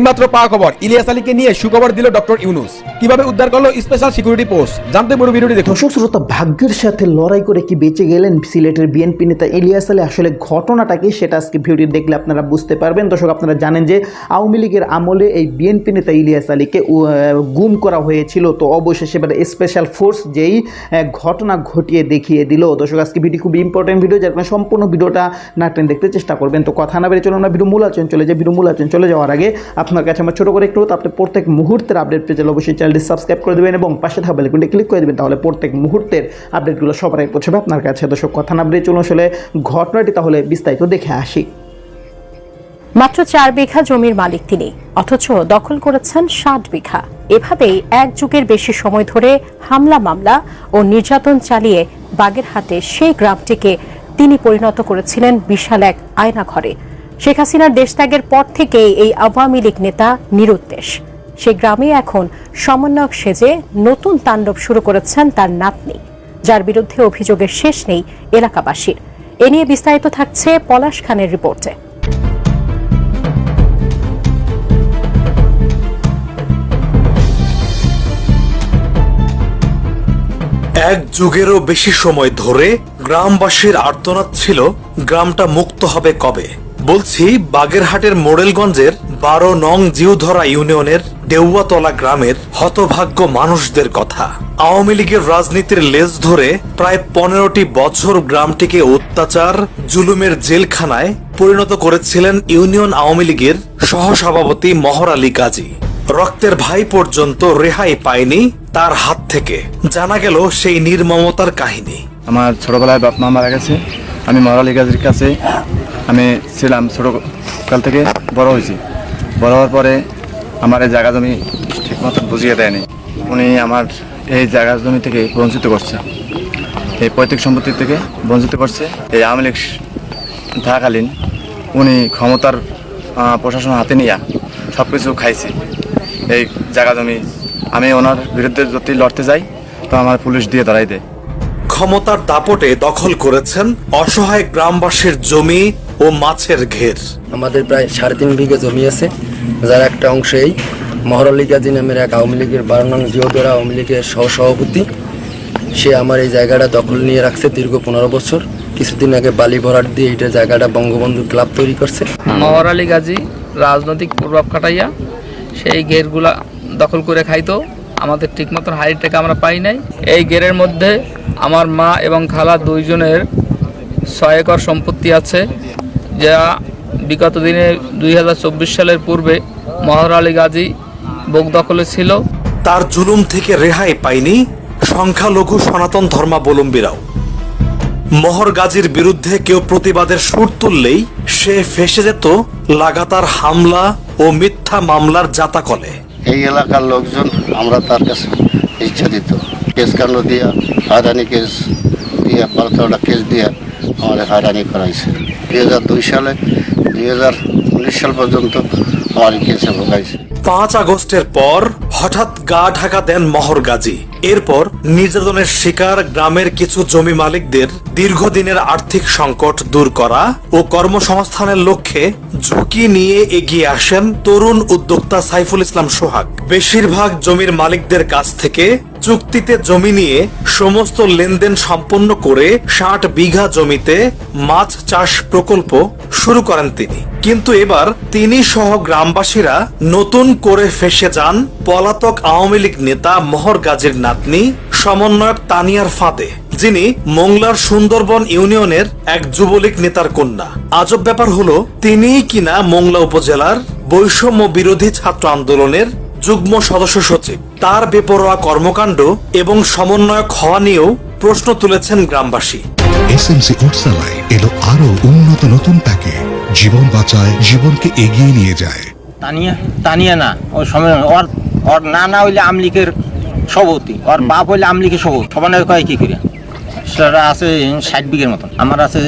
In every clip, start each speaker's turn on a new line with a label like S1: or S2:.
S1: এইমাত্র পাওয়া খবর। ইলিয়াস আলীকে নিয়ে সুখবর দিল ডক্টর ইউনুস। কীভাবে উদ্ধার করল স্পেশাল সিকিউরিটি পোস্ট জানতে পুরো ভিডিওটি দেখুন।
S2: দর্শক শ্রোতা ভাগ্যের সাথে লড়াই করে কি বেঁচে গেলেন সিলেটের বিএনপি নেতা ইলিয়াস আলী? আসলে ঘটনাটা কি সেটা আজকে ভিডিও দেখলে আপনারা বুঝতে পারবেন। দর্শক, আপনারা জানেন যে আওয়ামী লীগের আমলে এই বিএনপি নেতা ইলিয়াস আলীকে গুম করা হয়েছিল। তো অবশেষে এবার স্পেশাল ফোর্স যেই ঘটনা ঘটিয়ে দেখিয়ে দিল। দর্শক, আজকে ভিডিও খুব ইম্পর্টেন্ট ভিডিও যার কারণে সম্পূর্ণ ভিডিওটা না টেন দেখতে চেষ্টা করবেন। তো কথা না বেড়ে চলুন না, ভিডিও মূল আলোচনা চলে যায় ভিডিও মূল আলোচনা চলে যাওয়ার আগে আপনার কাছে আমার ছোটো করে একটু আপনি প্রত্যেক মুহূর্তের আপডেট পেয়ে গেলে অবশ্যই চ্যানেলটি সাবস্ক্রাইব করে দেবেন এবং পাশে থাকা বেলকুনটি ক্লিক করে দেবেন, তাহলে প্রত্যেক মুহূর্তের আপডেটগুলো সবার আগে পৌঁছবে আপনার কাছে। দর্শক, কথা না বেড়ে চলুন আসলে ঘটনাটি তাহলে বিস্তারিত দেখে আসি।
S3: মাত্র চার বিঘা জমির মালিক তিনি, অথচ দখল করেছেন ষাট বিঘা। এভাবেই এক যুগের বেশি সময় ধরে হামলা, মামলা ও নির্যাতন চালিয়ে বাগেরহাটে সেই গ্রামটিকে তিনি পরিণত করেছিলেন বিশাল এক আয়না ঘরে শেখ হাসিনার দেশত্যাগের পর থেকেই এই আওয়ামী লীগ নেতা নিরুদ্দেশ। সেই গ্রামে এখন সমন্বয়ক সেজে নতুন তাণ্ডব শুরু করেছেন তার নাতনি, যার বিরুদ্ধে অভিযোগের শেষ নেই এলাকাবাসীর। এ নিয়ে বিস্তারিত থাকছে পলাশ খানের রিপোর্টে।
S4: এক যুগেরও বেশি সময় ধরে গ্রামবাসীর আর্তনাদ ছিল, গ্রামটা মুক্ত হবে কবে? বলছি, বাগেরহাটের মোড়েলগঞ্জের বারো নং জিউধরা ইউনিয়নের দেউয়াতলা গ্রামের হতভাগ্য মানুষদের কথা। আওয়ামী লীগের রাজনীতির লেজ ধরে প্রায় পনেরোটি বছর গ্রামটিকে অত্যাচার, জুলুমের জেলখানায় পরিণত করেছিলেন ইউনিয়ন আওয়ামী লীগের সহসভাপতি মহর আলী গাজী। রক্তের ভাই পর্যন্ত রেহাই পায়নি তার হাত থেকে। জানা গেল সেই নির্মমতার কাহিনী।
S5: আমার ছোটবেলায় বাপ মা মারা গেছে। আমি মরালি গাজীর কাছে আমি ছিলাম ছোট কাল থেকে বড় হয়েছি। বড় হওয়ার পরে আমার এই জায়গা জমি ঠিক মতো বুঝিয়ে দেয়নি। উনি আমার এই জায়গা জমি থেকে বঞ্চিত করছে। এই পৈতৃক সম্পত্তি থেকে বঞ্চিত করছে। এই আওয়ামী লীগ থাকাকালীন উনি ক্ষমতার প্রশাসন হাতে নিয়ে সব কিছু খাইছে। এই জায়গা জমি আমি ওনার বিরুদ্ধে যদি লড়তে যাই, তো আমার পুলিশ দিয়ে দাঁড়াই দেয়।
S4: ক্ষমতার দাপটে দখল করেছেন অসহায় গ্রামবাসীর জমি ও মাছের ঘের।
S6: আমাদের প্রায় সাড়ে তিন বিঘা জমি আছে যার একটা অংশেই মহরলি গাজী নামের এক আওয়ামী লীগের বারো নং জিওদরা আওয়ামী লীগের সহসভাপতি। সে আমার এই জায়গাটা দখল নিয়ে রাখছে দীর্ঘ পনেরো বছর। কিছুদিন আগে বালি ভরাট দিয়ে এটা জায়গাটা বঙ্গবন্ধু ক্লাব তৈরি করছে।
S7: মহর আলী গাজী রাজনৈতিক প্রভাব খাটাইয়া সেই গেরগুলা দখল করে খাইতো। আমাদের ঠিক মতন হাড়ি টাকা আমরা পাই নাই। এই গেরের মধ্যে আমার মা এবং খালা দুইজনের ছয় একর সম্পত্তি আছে। যা বিগত দিনে দুই হাজার চব্বিশ সালের পূর্বে মহর আলী গাজী বোক দখলে ছিল।
S4: তার জুলুম থেকে রেহাই পায়নি সংখ্যালঘু সনাতন ধর্মাবলম্বীরাও। মহর গাজীর বিরুদ্ধে কেউ প্রতিবাদের সুর তুললেই সে ফেসে যেত লাগাতার হামলা ও মিথ্যা মামলার জাতাকলে।
S8: এই এলাকার লোকজন আমরা তার কাছে ইচ্ছা দিত। কেস কাণ্ড দিয়া হয়রানি কেস দিয়া তেরোটা কেস দিয়া আমাদের হয়রানি করাইছে। দুই হাজার দুই সালে, দুই হাজার উনিশ সাল পর্যন্ত আমার কেসে ভোগাইছে
S4: পাঁচ আগস্টের পর হঠাৎ গা ঢাকা দেন মহর গাজী। এরপর নির্যাতনের শিকার গ্রামের কিছু জমি মালিকদের দীর্ঘদিনের আর্থিক সংকট দূর করা ও কর্মসংস্থানের লক্ষ্যে ঝুঁকি নিয়ে এগিয়ে আসেন তরুণ উদ্যোক্তা সাইফুল ইসলাম সোহাগ। বেশিরভাগ জমির মালিকদের কাছ থেকে চুক্তিতে জমি নিয়ে সমস্ত লেনদেন সম্পন্ন করে ষাট বিঘা জমিতে মাছ চাষ প্রকল্প শুরু করেন তিনি। কিন্তু এবার তিনি সহ গ্রামবাসীরা নতুন করে ফেসে যান পলাতক আওয়ামী লীগ নেতা মহর গাজীর নাতনি সমন্বয়ক তানিয়ার ফাঁদে। যিনি মোংলার সুন্দরবন ইউনিয়নের এক যুবলীগ নেতার কন্যা। আজব ব্যাপার হলো তিনিই কিনা মোংলা উপজেলার বৈষম্য বিরোধী ছাত্র আন্দোলনের যুগ্ম সদস্য সচিব। তার বেপরোয়া কর্মকাণ্ড এবং সমন্বয়ক হওয়া নিয়েও প্রশ্ন তুলেছেন গ্রামবাসী।
S9: এসএমসি উৎসালায় এলো আরও উন্নত নতুন প্যাকে জীবন বাঁচায় জীবনকে এগিয়ে নিয়ে যায়।
S10: তানিয়া তানিয়া না ওই সময় ওর ওর না না হইলে আমলিকের সভাপতি ওর বাপ হইলে আমলিকের সভাপতি। সমানের কয় কি করে সেটা আছে ষাট বিঘের মতন। আমার আছে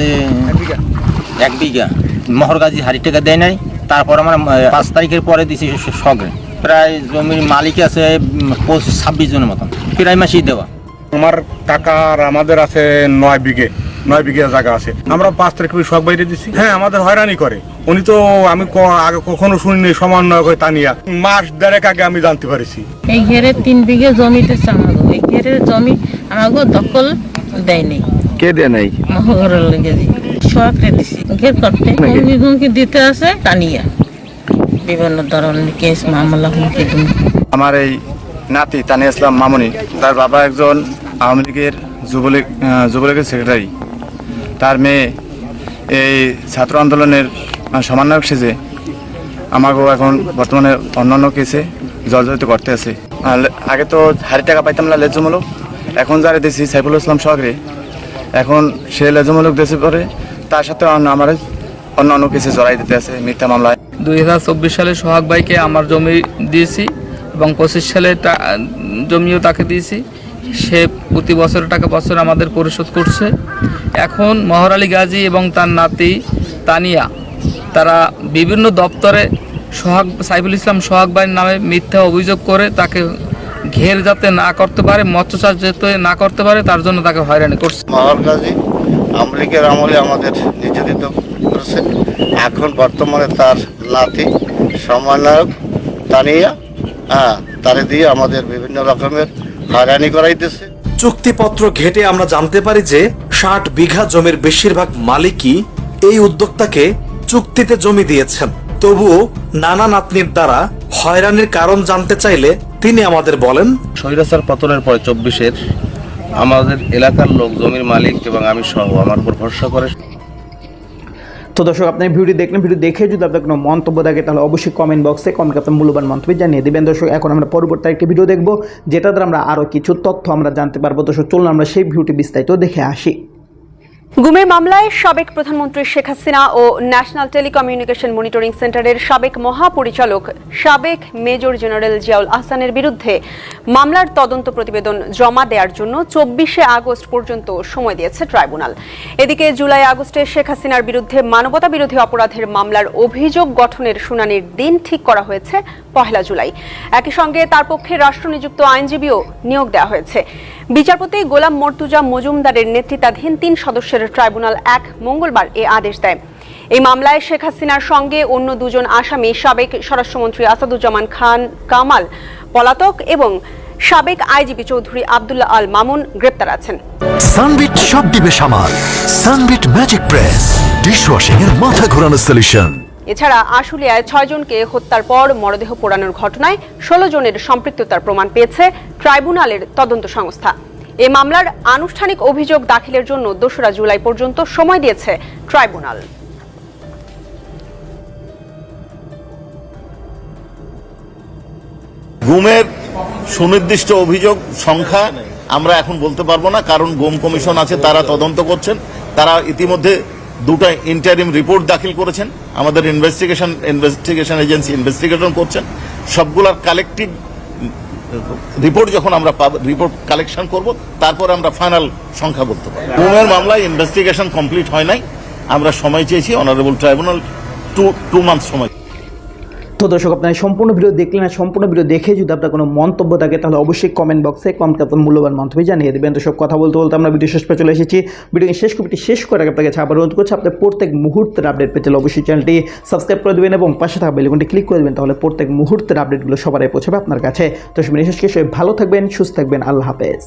S10: এক বিঘা। মহরগাজি হাড়ি টাকা দেয় নাই। তারপর আমার পাঁচ তারিখের পরে দিছি শখে প্রায় জমির মালিক আছে পঁচিশ ছাব্বিশ জনের মতন। প্রায় মাসেই দেওয়া।
S5: আমার টাকা আর আমাদের আছে নয় বিঘে
S11: নয় বিঘা জায়গা আছে। আমরা পাঁচ তারিখ সব বাইরে দিচ্ছি হ্যাঁ আমাদের হয়রানি করে। উনি তো আমি আগে কখনো শুনিনি সমন্বয় করে তানিয়া মাস দেড়েক আগে আমি জানতে পারিছি।
S12: এই ঘেরে তিন বিঘে জমিতে আমাগো। এই ঘেরের জমি আমাগো দখল
S5: কে দেয় নাই?
S12: মহগরের লেগে দিছি। ঘের করতে হুমকি হুমকি দিতে আছে কানিয়া বিভিন্ন ধরনের কেস মামলা হুমকি
S5: আমার এই নাতি তানিয়া ইসলাম মামনি তার বাবা একজন আওয়ামী লীগের যুবলীগ যুবলীগের সেক্রেটারি তার মেয়ে এই ছাত্র আন্দোলনের সমন্বয়ক সেজে আমাকেও এখন বর্তমানে অন্যান্য কেসে জর্জরিত করতে আছে। আগে তো হারি টাকা পাইতাম না লেজ্জমূলক এখন যারা দিয়েছি সাইফুল ইসলাম সহকারে এখন সে লেজ্জমূলক দেশে পরে, তার সাথে অন্য আমার অন্য অন্য কেসে জড়াই দিতে আছে, মিথ্যা মামলায়
S7: দুই হাজার চব্বিশ সালে সোহাগ ভাইকে আমার জমি দিয়েছি এবং পঁচিশ সালে তা- জমিও তাকে দিয়েছি। সে প্রতি বছর টাকা বছর আমাদের পরিশোধ করছে। এখন মহর আলী গাজী এবং তার নাতি তানিয়া, তারা বিভিন্ন দপ্তরে সোহাগ, সাইফুল ইসলাম সোহাগ ভাইয়ের নামে মিথ্যা অভিযোগ করে তাকে ঘের যাতে না করতে পারে মৎস্য চাষ যাতে না করতে পারে তার জন্য তাকে হয়রানি করছে।
S8: মহল গাজী আমলিকের আমলে আমাদের নির্যাতিত করেছে। এখন বর্তমানে তার নাতি সমন্বয়ক তানিয়া হ্যাঁ তারে দিয়ে আমাদের বিভিন্ন রকমের হয়রানি করাইতেছে।
S4: চুক্তিপত্র ঘেটে আমরা জানতে পারি যে ষাট বিঘা জমির বেশিরভাগ মালিকই এই উদ্যোক্তাকে চুক্তিতে জমি দিয়েছেন। তবুও নানা নাতনির দ্বারা হয়রানির কারণ জানতে চাইলে তিনি আমাদের বলেন
S13: স্বৈরাচার পতনের পরে চব্বিশের আমাদের এলাকার লোক জমির মালিক এবং আমি সহ আমার উপর ভরসা করে।
S2: তো দর্শক আপনি ভিডিও দেখলেন ভিডিও দেখে যদি আপনার কোনো মন্তব্য থাকে তাহলে অবশ্যই কমেন্ট বক্সে কমেন্ট আপনার মূল্যবান মন্তব্য জানিয়ে দেবেন। দর্শক এখন আমরা পরবর্তী একটি ভিডিও দেখব যেটা দ্বারা আমরা আরও কিছু তথ্য আমরা জানতে পারব। দর্শক চলুন আমরা সেই ভিডিওটি বিস্তারিত দেখে আসি।
S14: গুমের মামলায় সাবেক প্রধানমন্ত্রী শেখ হাসিনা ও ন্যাশনাল টেলিকমিউনিকেশন মনিটরিং সেন্টারের সাবেক মহাপরিচালক সাবেক মেজর জেনারেল জিয়াউল আহসানের বিরুদ্ধে মামলার তদন্ত প্রতিবেদন জমা দেওয়ার জন্য চব্বিশে আগস্ট পর্যন্ত সময় দিয়েছে ট্রাইব্যুনাল। এদিকে জুলাই আগস্টে শেখ হাসিনার বিরুদ্ধে মানবতা বিরোধী অপরাধের মামলার অভিযোগ গঠনের শুনানির দিন ঠিক করা হয়েছে পহেলা জুলাই। একই সঙ্গে তার পক্ষে রাষ্ট্রনিযুক্ত আইনজীবীও নিয়োগ দেওয়া হয়েছে। বিচারপতি গোলাম মর্তুজা মজুমদারের নেতৃত্বাধীন তিন সদস্যের ট্রাইব্যুনাল এক মঙ্গলবার এ আদেশ দেয়। এই মামলায় শেখ হাসিনার সঙ্গে অন্য দুজন আসামি, সাবেক স্বরাষ্ট্রমন্ত্রী আসাদুজ্জামান খান কামাল পলাতক এবং সাবেক আইজিপি চৌধুরী আবদুল্লাহ আল মামুন গ্রেপ্তার আছেন।
S15: সানবিট সব দিবে সামাল। Sunbit magic press. ডিশওয়াশিং এর মাথা ঘোরানো সলিউশন।
S14: এছাড়া আশুলিয়ায় ছয় জনকে হত্যার পর মরদেহ পোড়ানোর ঘটনায় ষোলো জনের সম্পৃক্ততার প্রমাণ পেয়েছে ট্রাইব্যুনালের তদন্ত সংস্থা। এ মামলার আনুষ্ঠানিক অভিযোগ দাখিলের জন্য দোসরা জুলাই পর্যন্ত সময় দিয়েছে ট্রাইব্যুনাল।
S16: গুমের সুনির্দিষ্ট অভিযোগ, সংখ্যা আমরা এখন বলতে পারব না, কারণ গুম কমিশন আছে, তারা তদন্ত করছেন, তারা ইতিমধ্যে দুটো ইন্টারিম রিপোর্ট দাখিল করেছেন। আমাদের ইনভেস্টিগেশন ইনভেস্টিগেশন এজেন্সি ইনভেস্টিগেশন করছেন। সবগুলার কালেকটিভ রিপোর্ট যখন আমরা রিপোর্ট কালেকশন করব, তারপরে আমরা ফাইনাল সংখ্যা বলতে পারব। রুমের মামলায় ইনভেস্টিগেশন কমপ্লিট হয় নাই। আমরা সময় চেয়েছি honourable tribunal to two month সময়।
S2: তো দর্শক, আপনারা সম্পূর্ণ ভিডিও দেখলেন আর সম্পূর্ণ ভিডিও দেখে যদি আপনার কোনো মন্তব্য থাকে, তাহলে অবশ্যই কমেন্ট বক্সে কমেন্ট আপনার মূল্যবান মন্তব্য জানিয়ে দেবেন। তো সব কথা বলতে বলতে আমরা ভিডিও শেষ পে চলে এসেছি। ভিডিও শেষ কপিটি শেষ করে আগে আবার অনুরোধ করছি, আপনার প্রত্যেক মুহূর্তের আপডেট পেতে অবশ্যই চ্যানেলটি সাবস্ক্রাইব করে দেবেন এবং পাশে থাকা বেলকনটি ক্লিক করে দেবেন, তাহলে প্রত্যেক মুহূর্তের আপডেটগুলো সবারই পৌঁছাবে আপনার কাছে। তো সবাই বিশেষ কিছু ভালো থাকবেন, সুস্থ থাকবেন, আল্লাহ হাফেজ।